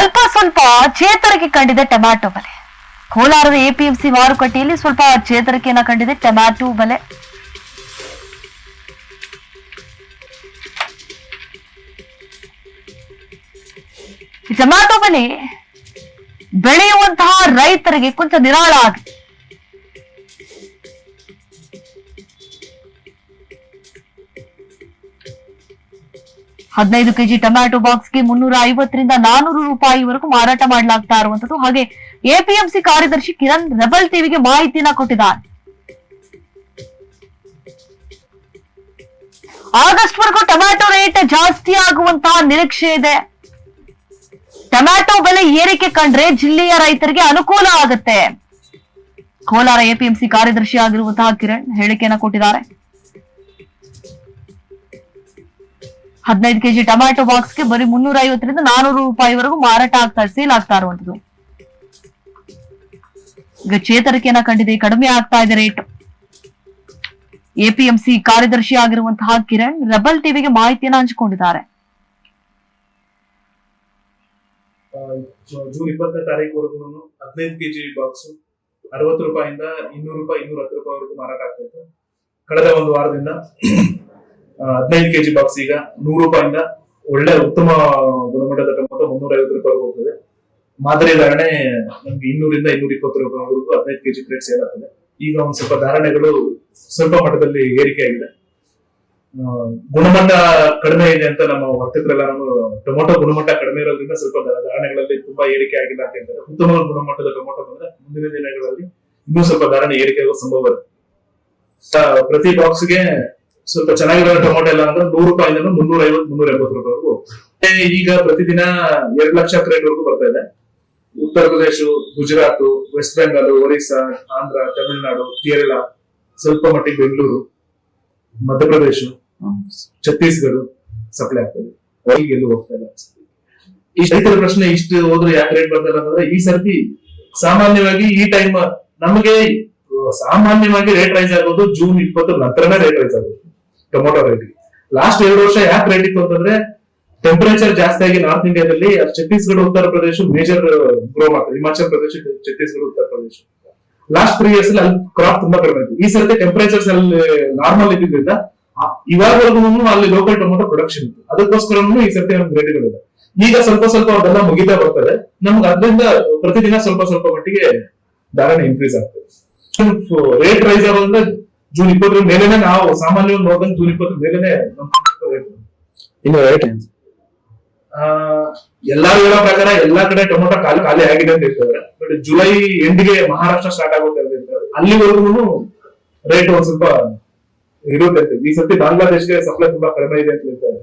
ಅಲ್ಪ ಸ್ವಲ್ಪ ಚೇತರಿಕೆ ಕಂಡಿದೆ ಟೊಮ್ಯಾಟೊ ಬೆಲೆ. ಕೋಲಾರದ ಎಪಿಎಂಸಿ ಮಾರುಕಟ್ಟೆಯಲ್ಲಿ ಸ್ವಲ್ಪ ಚೇತರಿಕೆಯನ್ನ ಕಂಡಿದೆ ಟೊಮ್ಯಾಟೊ ಬೆಲೆ. ಟೊಮ್ಯಾಟೊ ಬೆಲೆ ಬೆಳೆಯುವಂತಹ ರೈತರಿಗೆ ಕೊಂಚ ನಿರಾಳ ಆಗಿದೆ. ಹದಿನೈದು ಕೆಜಿ ಟೊಮ್ಯಾಟೊ ಬಾಕ್ಸ್ಗೆ ಮುನ್ನೂರ ಐವತ್ತರಿಂದ ನಾನೂರು ರೂಪಾಯಿವರೆಗೂ ಮಾರಾಟ ಮಾಡಲಾಗ್ತಾ ಇರುವಂತದ್ದು ಹಾಗೆ ಎಪಿಎಂಸಿ ಕಾರ್ಯದರ್ಶಿ ಕಿರಣ್ ರೆಬಲ್ ಟಿವಿಗೆ ಮಾಹಿತಿಯನ್ನ ಕೊಟ್ಟಿದ್ದಾರೆ. ಆಗಸ್ಟ್ ವರೆಗೂ ಟೊಮ್ಯಾಟೊ ರೇಟ್ ಜಾಸ್ತಿ ಆಗುವಂತಹ ನಿರೀಕ್ಷೆ ಇದೆ. ಟೊಮ್ಯಾಟೊ ಬೆಲೆ ಏರಿಕೆ ಕಂಡ್ರೆ ಜಿಲ್ಲೆಯ ರೈತರಿಗೆ ಅನುಕೂಲ ಆಗುತ್ತೆ. ಕೋಲಾರ ಎಪಿಎಂಸಿ ಕಾರ್ಯದರ್ಶಿ ಆಗಿರುವಂತಹ ಕಿರಣ್ ಹೇಳಿಕೆಯನ್ನ ಕೊಟ್ಟಿದ್ದಾರೆ. ಹದಿನೈದು ಕೆಜಿ ಟೊಮ್ಯಾಟೊ ಬಾಕ್ಸ್ಗೆ ಬರೀ ಮುನ್ನೂರ ಐವತ್ತರಿಂದ ನಾನೂರು ರೂಪಾಯಿವರೆಗೂ ಮಾರಾಟ ಆಗ್ತಾ ಸೇಲ್ ಆಗ್ತಾ ಇರುವಂತದ್ದು ಈಗ ಚೇತರಿಕೆಯನ್ನ ಕಂಡಿದೆ, ಕಡಿಮೆ ಆಗ್ತಾ ಇದೆ ರೇಟ್ ಎಪಿಎಂಸಿ ಕಾರ್ಯದರ್ಶಿ ಆಗಿರುವಂತಹ ಕಿರಣ್ ರೆಬಲ್ ಟಿವಿಗೆ ಮಾಹಿತಿಯನ್ನ ಹಂಚಿಕೊಂಡಿದ್ದಾರೆ. ಜೂನ್ ಇಪ್ಪತ್ತನೇ ತಾರೀಕುವರೆಗೂ ಹದಿನೈದು ಕೆಜಿ ಬಾಕ್ಸ್ ಅರವತ್ತು ರೂಪಾಯಿಂದ ಇನ್ನೂರು ರೂಪಾಯಿ ಇನ್ನೂರ ಹತ್ತು ರೂಪಾಯಿವರೆಗೂ ಮಾರಾಟ ಆಗ್ತಿತ್ತು ಕಳೆದ ಒಂದು ವಾರದಿಂದ ಹದಿನೈದು ಕೆಜಿ ಬಾಕ್ಸ್ ಈಗ ನೂರು ರೂಪಾಯಿಂದ ಒಳ್ಳೆ ಉತ್ತಮ ಗುಣಮಟ್ಟದ ಟೊಮೊಟೊ ಮುನ್ನೂರ ಐವತ್ತು ರೂಪಾಯಿ ಹೋಗ್ತದೆ. ಮಾದರಿ ಧಾರಣೆ ನಮ್ಗೆ ಇನ್ನೂರಿಂದ ಇನ್ನೂರ ಇಪ್ಪತ್ತು ರೂಪಾಯಿವರೆಗೂ ಹದಿನೈದು ಕೆಜಿ ಪ್ಲೇಟ್ ಸೇಲ್ ಆಗ್ತದೆ. ಈಗ ಒಂದ್ ಸ್ವಲ್ಪ ಧಾರಣೆಗಳು ಸ್ವಲ್ಪ ಮಟ್ಟದಲ್ಲಿ ಏರಿಕೆ ಆಗಿದೆ. ಗುಣಮಟ್ಟ ಕಡಿಮೆ ಇದೆ ಅಂತ ನಮ್ಮ ವರ್ತಕರೆಲ್ಲ ಟೊಮೊಟೊ ಗುಣಮಟ್ಟ ಕಡಿಮೆ ಇರೋದ್ರಿಂದ ಸ್ವಲ್ಪ ಧಾರಣೆಗಳಲ್ಲಿ ತುಂಬಾ ಏರಿಕೆ ಆಗಿಲ್ಲ ಅಂತ ಹೇಳ್ತಾರೆ. ಉತ್ತಮ ಗುಣಮಟ್ಟದ ಟೊಮೊಟೊ ಬಂದ್ರೆ ಮುಂದಿನ ದಿನಗಳಲ್ಲಿ ಇನ್ನೂ ಸ್ವಲ್ಪ ಧಾರಣೆ ಏರಿಕೆ ಆಗೋ ಸಂಭವ ಇದೆ ಪ್ರತಿ ಬಾಕ್ಸ್ಗೆ ಸ್ವಲ್ಪ ಚೆನ್ನಾಗಿರೋ ಟೊಮೊಟೊ ಎಲ್ಲ ಅಂದ್ರೆ ನೂರು ರೂಪಾಯಿಂದ ಮುನ್ನೂರ ಐವತ್ತು ಮುನ್ನೂರ ಎಂಬತ್ತು ರೂಪಾಯಿವರೆಗೂ ಈಗ ಪ್ರತಿದಿನ ಎರಡು ಲಕ್ಷ ಕ್ರೇಟ್ ವರೆಗೂ ಬರ್ತಾ ಇದೆ. ಉತ್ತರ ಪ್ರದೇಶ ಗುಜರಾತ್ ವೆಸ್ಟ್ ಬೆಂಗಾಲ್ ಒರಿಸ್ಸಾ ಆಂಧ್ರ ತಮಿಳುನಾಡು ಕೇರಳ ಸ್ವಲ್ಪ ಮಟ್ಟಿಗೆ ಬೆಂಗಳೂರು ಮಧ್ಯಪ್ರದೇಶ ಛತ್ತೀಸ್ಗಢ ಸಪ್ಲೈ ಆಗ್ತದೆ. ಎಲ್ಲೂ ಹೋಗ್ತಾ ಇಲ್ಲ. ಈ ರೈತರ ಪ್ರಶ್ನೆ ಇಷ್ಟು ಹೋದ್ರೆ ಯಾಕೆ ರೇಟ್ ಬರ್ತಾ ಇಲ್ಲ ಅಂದ್ರೆ ಈ ಸರ್ತಿ ಸಾಮಾನ್ಯವಾಗಿ ಈ ಟೈಮ್ ನಮಗೆ ಸಾಮಾನ್ಯವಾಗಿ ರೇಟ್ ರೈಸ್ ಆಗೋದು ಜೂನ್ ಇಪ್ಪತ್ತರ ನಂತರನೇ ರೇಟ್ ರೈಸ್ ಆಗೋದು. ಟೊಮೊಟೊ ರೈಟ್ ಲಾಸ್ಟ್ ಎರಡು ವರ್ಷ ಯಾಕೆ ರೇಟ್ ಇತ್ತು ಅಂತಂದ್ರೆ ಟೆಂಪರೇಚರ್ ಜಾಸ್ತಿ ಆಗಿ ನಾರ್ತ್ ಇಂಡಿಯಾದಲ್ಲಿ ಛತ್ತೀಸ್ಗಢ ಉತ್ತರ ಪ್ರದೇಶ ಮೇಜರ್ ಗ್ರೋ ಮಾಡ್ತಾರೆ Himachal Pradesh Chhattisgarh Uttar Pradesh last three years ಅಲ್ಲಿ ಕ್ರಾಪ್ ತುಂಬಾ ಕಡಿಮೆ ಇತ್ತು ಈ ಸರ್ತಿ ಟೆಂಪರೇಚರ್ಸ್ ಅಲ್ಲಿ ನಾರ್ಮಲ್ ಇದ್ದಿದ್ದರಿಂದ ಆ- ಇವಾಗವರೆಗೂ ಅಲ್ಲಿ ಲೋಕಲ್ ಟೊಮೊಟೊ ಪ್ರೊಡಕ್ಷನ್ ಇತ್ತು. ಅದಕ್ಕೋಸ್ಕರ ಈ ಸರ್ತಿ ನಮ್ಗೆ ರೇಟ್ಗಳಿದೆ ಈಗ ಸ್ವಲ್ಪ ಸ್ವಲ್ಪ ಅದೆಲ್ಲ ಮುಗಿತಾ ಬರ್ತದೆ. ನಮ್ಗೆ ಅದರಿಂದ ಪ್ರತಿದಿನ ಸ್ವಲ್ಪ ಸ್ವಲ್ಪ ಮಟ್ಟಿಗೆ ಧಾರಣೆ ಇನ್ಕ್ರೀಸ್ ಆಗ್ತದೆ. ರೇಟ್ ರೈಸ್ ಆಗೋದ್ರಿಂದ ಜೂನ್ ಇಪ್ಪತ್ತರ ಮೇಲೆನೆ ನಾವು ಸಾಮಾನ್ಯವಾಗಿ ನೋಡಿದಂಗೆ ಜೂನ್ ಇಪ್ಪತ್ತರ ಮೇಲೆನೆ ಎಲ್ಲಾರು ಇನ್ನು ರೇಟ್ ಏನು ಆ, ಎಲ್ಲಾ ಹೇಳೋ ಪ್ರಕಾರ ಎಲ್ಲಾ ಕಡೆ ಟೊಮೊಟೊ ಖಾಲಿ ಖಾಲಿ ಆಗಿದೆ ಅಂತ ಹೇಳ್ತಾರೆ. ಬಟ್ ಜುಲೈ ಎಂಡ್ಗೆ ಮಹಾರಾಷ್ಟ್ರ ಸ್ಟಾರ್ಟ್ ಆಗುತ್ತೆ ಅಂತ ಹೇಳ್ತಾರೆ. ಅಲ್ಲಿವರೆಗೂ ರೇಟ್ ಒಂದ್ ಸ್ವಲ್ಪ ಇರುತ್ತೆ. ಈ ಸತಿ ಬಾಂಗ್ಲಾದೇಶ್ಗೆ ಸಪ್ಲೈ ತುಂಬಾ ಕಡಿಮೆ ಇದೆ ಅಂತ ಹೇಳ್ತಾರೆ.